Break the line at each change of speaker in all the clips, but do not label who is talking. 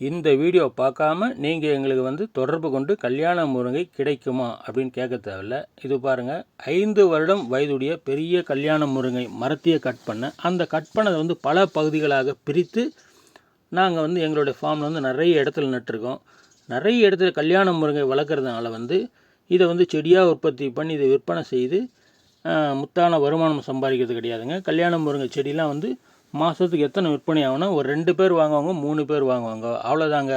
இந்த வீடியோ பார்க்காம நீங்கள் எங்களுக்கு வந்து தொடர்பு கொண்டு கல்யாண முருங்கை கிடைக்குமா அப்படின்னு கேட்க தேவையில்ல. இது பாருங்கள் ஐந்து வருடம் வயதுடைய பெரிய கல்யாண முருங்கை மரத்தையே கட் பண்ண அந்த கட் பண்ணதை வந்து பல பகுதிகளாக பிரித்து நாங்கள் வந்து எங்களுடைய ஃபார்மில் வந்து நிறைய இடத்துல நட்டுருக்கோம். நிறைய இடத்துல கல்யாண முருங்கை வளர்க்குறதுனால வந்து இதை வந்து செடியாக உற்பத்தி பண்ணி இதை விற்பனை செய்து முத்தான வருமானம் சம்பாதிக்கிறது கிடையாதுங்க. கல்யாண முருங்கை செடிலாம் வந்து மாதத்துக்கு எத்தனை விற்பனை ஆகுனா ஒரு ரெண்டு பேர் வாங்குவாங்க மூணு பேர் வாங்குவாங்க. அவ்வளோதாங்க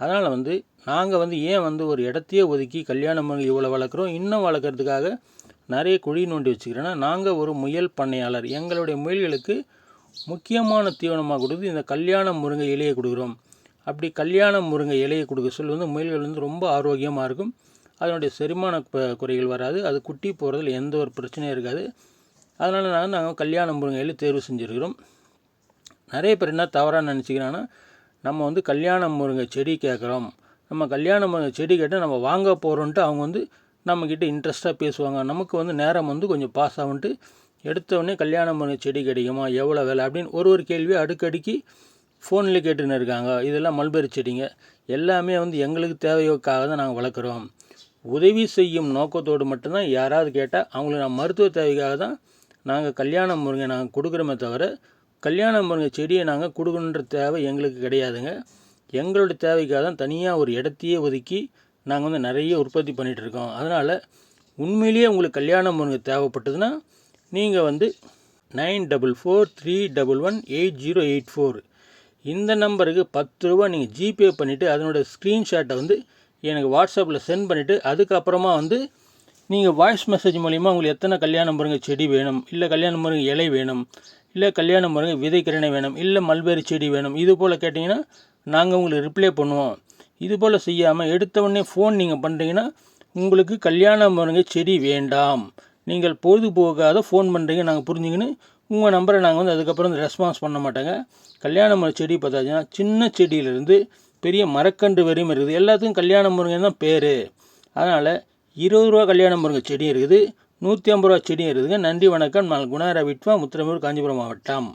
அதனால் வந்து நாங்கள் வந்து ஏன் வந்து ஒரு இடத்தையே ஒதுக்கி கல்யாணம் முருங்கை இவ்வளோ வளர்க்குறோம்? இன்னும் வளர்க்குறதுக்காக நிறைய குழி நோண்டி வச்சுக்கிறேன்னா நாங்கள் ஒரு முயல் பண்ணையாளர். எங்களுடைய முயல்களுக்கு முக்கியமான தீவனமாக கொடுத்து இந்த கல்யாண முருங்கை இலையை கொடுக்குறோம். அப்படி கல்யாண முருங்கை இலையை கொடுக்க சொல்ல வந்து முயல்கள் வந்து ரொம்ப ஆரோக்கியமாக இருக்கும். அதனுடைய செரிமான குறைகள் வராது. அது குட்டி போகிறதுல எந்த ஒரு பிரச்சனையும் இருக்காது. அதனால் நாங்கள் நாங்கள் கல்யாண முருங்கை இலை தேர்வு செஞ்சுருக்கிறோம். நிறைய பேர் என்ன தவறாக நினச்சிக்கிறாங்கன்னா நம்ம வந்து கல்யாண முருங்கை செடி கேட்குறோம். நம்ம கல்யாண முருங்கை செடி கேட்டால் நம்ம வாங்க போகிறோன்ட்டு அவங்க வந்து நம்மக்கிட்ட இன்ட்ரெஸ்ட்டாக பேசுவாங்க. நமக்கு வந்து நேரம் வந்து கொஞ்சம் பாஸ் ஆகுன்ட்டு எடுத்தவொடனே கல்யாணம் கல்யாண முருங்கை செடி கிடைக்குமா? எவ்வளோ விலை? அப்படின்னு ஒரு ஒரு கேள்வியை அடுக்கடுக்கி ஃபோனில் கேட்டுன்னு இருக்காங்க. இதெல்லாம் மல்பெரி செடிங்க. எல்லாமே வந்து எங்களுக்கு தேவையோக்காக தான் நாங்கள் வளர்க்குறோம். உதவி செய்யும் நோக்கத்தோடு மட்டும்தான் யாராவது கேட்டால் அவங்களுக்கு நான் மருத்துவ தேவைக்காக தான் நாங்கள் கல்யாண முருங்கை நாங்கள் கொடுக்குறோமே தவிர கல்யாணம் பண்ணுற செடியை நாங்கள் கொடுக்கணுன்ற தேவை எங்களுக்கு கிடையாதுங்க. எங்களுடைய தேவைக்காக தான் தனியாக ஒரு இடத்தையே ஒதுக்கி நாங்கள் வந்து நிறைய உற்பத்தி பண்ணிகிட்டு இருக்கோம். அதனால் உண்மையிலேயே உங்களுக்கு கல்யாணம் பண்ணுங்க தேவைப்பட்டதுன்னா நீங்கள் வந்து nine double four three double one eight zero eight four இந்த நம்பருக்கு பத்து ரூபா நீங்கள் ஜிபே பண்ணிவிட்டு அதனோட ஸ்க்ரீன்ஷாட்டை வந்து எனக்கு வாட்ஸ்அப்பில் சென்ட் பண்ணிவிட்டு அதுக்கப்புறமா வந்து நீங்கள் வாய்ஸ் மெசேஜ் மூலிமா உங்களுக்கு எத்தனை கல்யாணம் முருங்கை செடி வேணும் இல்லை கல்யாணம் முருங்கை இலை வேணும் இல்லை கல்யாணம் முருங்கை விதைக்கிறனை வேணும் இல்லை மல்பெரி செடி வேணும் இது போல் கேட்டிங்கன்னா நாங்கள் உங்களுக்கு ரிப்ளை பண்ணுவோம். இது போல் செய்யாமல் எடுத்த உடனே ஃபோன் நீங்கள் பண்ணுறீங்கன்னா உங்களுக்கு கல்யாண முருங்கை செடி வேண்டாம். நீங்கள் பொழுதுபோக்காத ஃபோன் பண்ணுறீங்க நாங்கள் புரிஞ்சுக்கின்னு உங்கள் நம்பரை நாங்கள் வந்து அதுக்கப்புறம் வந்து ரெஸ்பான்ஸ் பண்ண மாட்டாங்க. கல்யாண முருங்கை செடி பார்த்தாச்சுன்னா சின்ன செடியிலேருந்து பெரிய மரக்கன்று வரையும் இருக்குது. எல்லாத்துக்கும் கல்யாண முருங்கை தான் பேர். அதனால் இருபது ரூபா கல்யாண முருங்கை செடி இருக்குது. நூற்றி ஐம்பது ரூபா செடியும் இருக்குதுங்க நன்றி வணக்கம். நான் குணாரா விட்வா முத்திரமூர் காஞ்சிபுரம் மாவட்டம்.